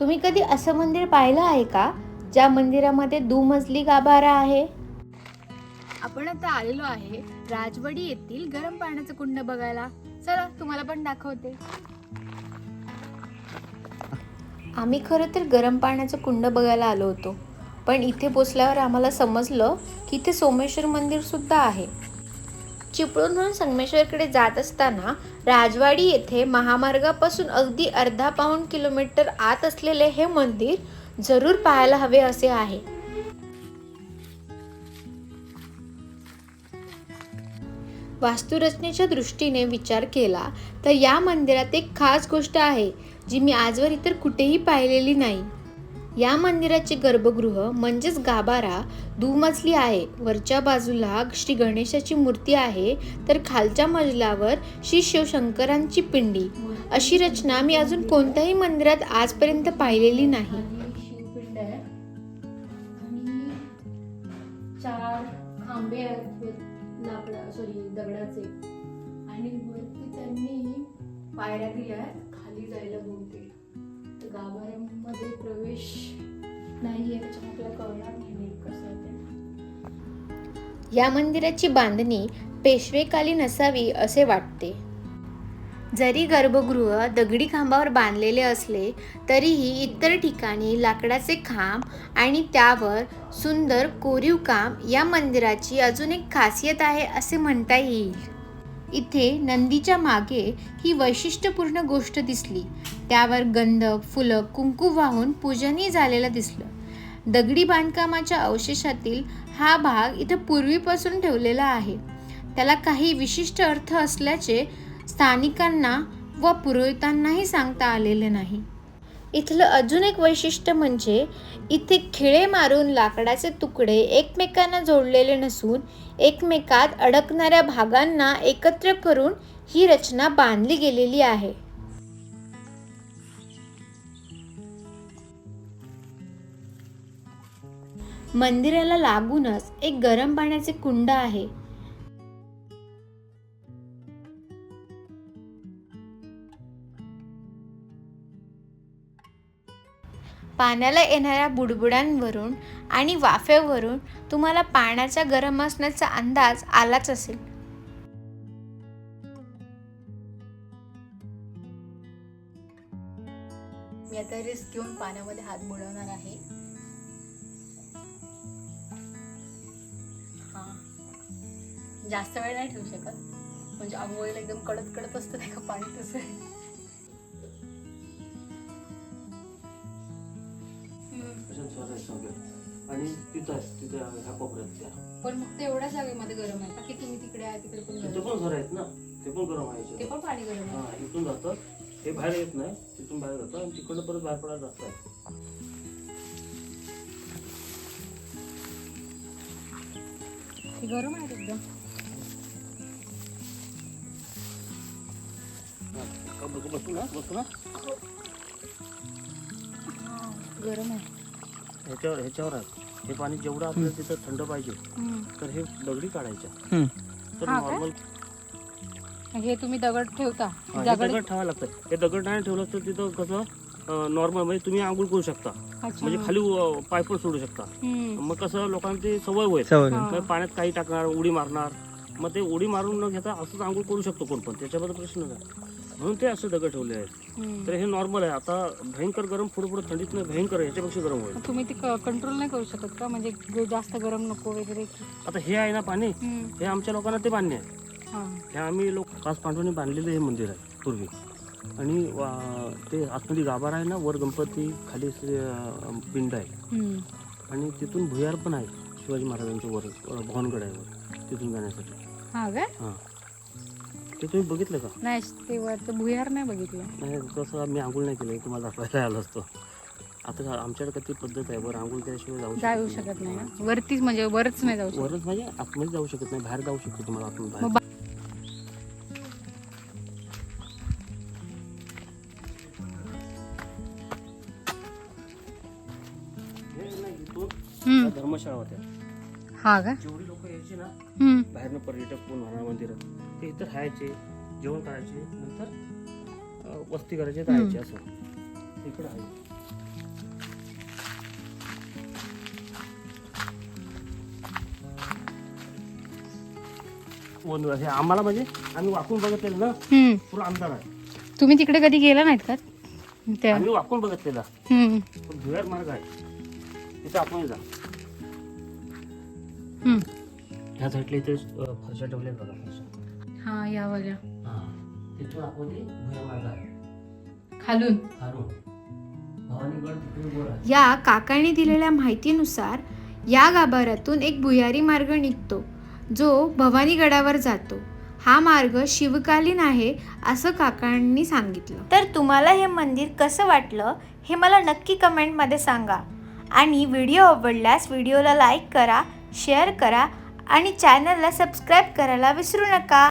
तुम्ही कधी असं मंदिर पाहिलं आहे का ज्या मंदिरामध्ये दुमजली गाभारा आहे? आपण आता आलेलो आहे राजवाडी येथील गरम पाण्याचं कुंड बघायला. चला तुम्हाला पण दाखवते. आम्ही खरं तर गरम पाण्याचं कुंड बघायला आलो होतो पण इथे पोचल्यावर आम्हाला समजलं की इथे सोमेश्वर मंदिर सुद्धा आहे. चिपळूणहून संगमेश्वरकडे जात असताना राजवाडी येथे महामार्गापासून अगदी अर्धा पाऊण किलोमीटर आत असलेले हे मंदिर जरूर पाहायला हवे असे आहे. वास्तुरचनेच्या दृष्टीने विचार केला तर या मंदिरात एक खास गोष्ट आहे जी मी आजवर इतर कुठेही पाहिलेली नाही. या मंदिराचे गर्भगृह म्हणजेच गाभारा दुमजली आहे. वरच्या बाजूला श्री गणेशाची मूर्ती आहे. तर खालच्या मजल्यावर श्री शिवशंकरांची पिंडी. अशी रचना मी अजून कोणत्याही मंदिरात आजपर्यंत पाहिलेली नाही. आणि चार खांबे लाकडा सॉरी दगडाचे आणि वरती त्यांनी पायऱ्या दिल्या खाली जायला बोलते गाभाऱ्यामध्ये प्रवेश नाही आहे त्याच्यामुळे आपल्याला कळणार नाही कसं ते. या मंदिराची बांधणी पेशवेकालीन असावी असे वाटते. जरी गर्भगृह दगडी खांबावर बांधलेले असले तरीही इतर ठिकाणी लाकडाचे खांब आणि त्यावर सुंदर कोरीव काम या मंदिराची अजून एक खासियत आहे असे म्हणता येईल. इथे नंदीच्या मागे ही वैशिष्ट्यपूर्ण गोष्ट दिसली. त्यावर गंध फुलं कुंकू वाहून पूजनही झालेलं दिसलं. दगडी बांधकामाच्या अवशेषातील हा भाग इथं पूर्वीपासून ठेवलेला आहे. त्याला काही विशिष्ट अर्थ असल्याचे स्थानिकांना व पुरोहितांनाही सांगता आलेले नाही. इथलं अजून एक वैशिष्ट्य म्हणजे इथे खिळे मारून लाकडाचे तुकडे एकमेकांना जोडलेले नसून एकमेकात अडकणाऱ्या भागांना एकत्र करून ही रचना बांधली गेलेली आहे. मंदिराला लागूनच एक गरम पाण्याचे कुंड आहे. पाण्याला येणाऱ्या बुडबुड्यांवरून आणि वाफेवरून तुम्हाला पाण्याचा गरम असण्याचा अंदाज आलाच असेल. मी आता रिस्क घेऊन पाण्यामध्ये हात बुडवणार आहे. जास्त वेळ नाही ठेवू शकत. म्हणजे आंघोळीला एकदम कडत कडत असतं नाही का पाणी तसं. आणि तिथं आहे तिथं आहे, ह्या कोपऱ्यात त्या. पण मग ते एवढ्या जागेमध्ये गरम आहे तुम्ही तिकडे आहे तिकडे पण तिथे गरम पण घर आहेत ना. ते पण गरम ते व्हायचे पण पाणी गरम आहे. हा इथून जातं. हे बाहेर येत नाही तिथून बाहेर जातं आणि तिकडनं परत बाहेर पडायला रस्ता आहे. ते गरम आहे एकदम. बसू ना बसू ना. गरम आहे. ह्याच्यावर ह्याच्यावर आहे. हे पाणी जेवढं आपल्याला तिथं थंड पाहिजे. तर हे दगडी काढायच्या. तर हा का? नॉर्मल हे तुम्ही दगड ठेवता. दगड दगड ठेवायला लागतं. हे दगड नाही ठेवलं तर तिथं कसं नॉर्मल म्हणजे तुम्ही आंघोळ करू शकता. अच्छा. म्हणजे खाली अं, पाय पण सोडू शकता. हम्म. मग कसं लोकांना ती सवय होईल. हा. मग पाण्यात काही टाकणार उडी मारणार. मग ते उडी मारून न घेता असंच आंघोळ करू शकतो कोण पण. त्याच्याबद्दल प्रश्न नाही. म्हणून ते असे दगड ठेवले आहेत. तर हे नॉर्मल आहे. आता भयंकर गरम पुढे पुढे थंडीत नाही भयंकर याच्यापेक्षा गरम होईल. तुम्ही ते कंट्रोल नाही करू शकत का? म्हणजे जास्त गरम नको वगैरे आता हे आहे ना पाणी. हे आमच्या लोकांना ते मान्य आहे. हा. आम्ही लोक पाच पांडवांनी बांधलेलं हे मंदिर आहे पूर्वी. आणि ते आतमध्ये गाभार आहे ना वर गणपती खाली पिंड आहे. आणि तिथून भुयार पण आहे शिवाजी महाराजांचं वर भवानगड आहे वर तिथून जाण्यासाठी. हा हां. ते तुम्ही बघितलं का? नाही ते वरचं भुयार नाही बघितलं. नाही कसं मी आंघोळ नाही केलं तुम्हाला दाखवायला आलो असतो. आता आमच्याकडे कधी पद्धत आहे वर आंघोळ केल्याशिवाय जाऊ जाऊ शकत नाही ना? वरतीच म्हणजे वरच नाही जाऊ शकत. वरच म्हणजे आतमध्ये जाऊ शकत नाही बाहेर जाऊ शकतो तुम्हाला मग बाहेर हे नाही, इथून हम्म. त्या धर्मशाळा होत्या. जेवढी लोक यायचे ना बाहेरनं पर्यटक कोण होणार ते इथं राहायचे जेवण करायचे नंतर वस्ती करायचे राहायचे असं. इकडं आहे. हे आम्हाला म्हणजे आम्ही वाकून बघितलेलं ना पुरा अंधार आहे. तुम्ही तिकडे कधी गेला नाहीत का? त्या आम्ही वाकून बघितलेला. हम्म. पण भुयार मार्ग आहे. तिथं आपण जा. ह्या साईडला इथे फरशा ठेवल्या बघा फरशा. हा या हा. तिथून मार्ग आहे. खालून. खालून. या काकाने दिलेल्या माहितीनुसार या गाभाऱ्यातून एक भुयारी मार्ग निघतो जो भवानीगडावर जातो. हा मार्ग शिवकालीन आहे असं काकांनी सांगितलं. तर तुम्हाला हे मंदिर कसं वाटलं हे मला नक्की कमेंटमध्ये सांगा. आणि व्हिडिओ आवडल्यास व्हिडिओला लाईक करा शेअर करा आणि चॅनलला सबस्क्राईब करायला विसरू नका.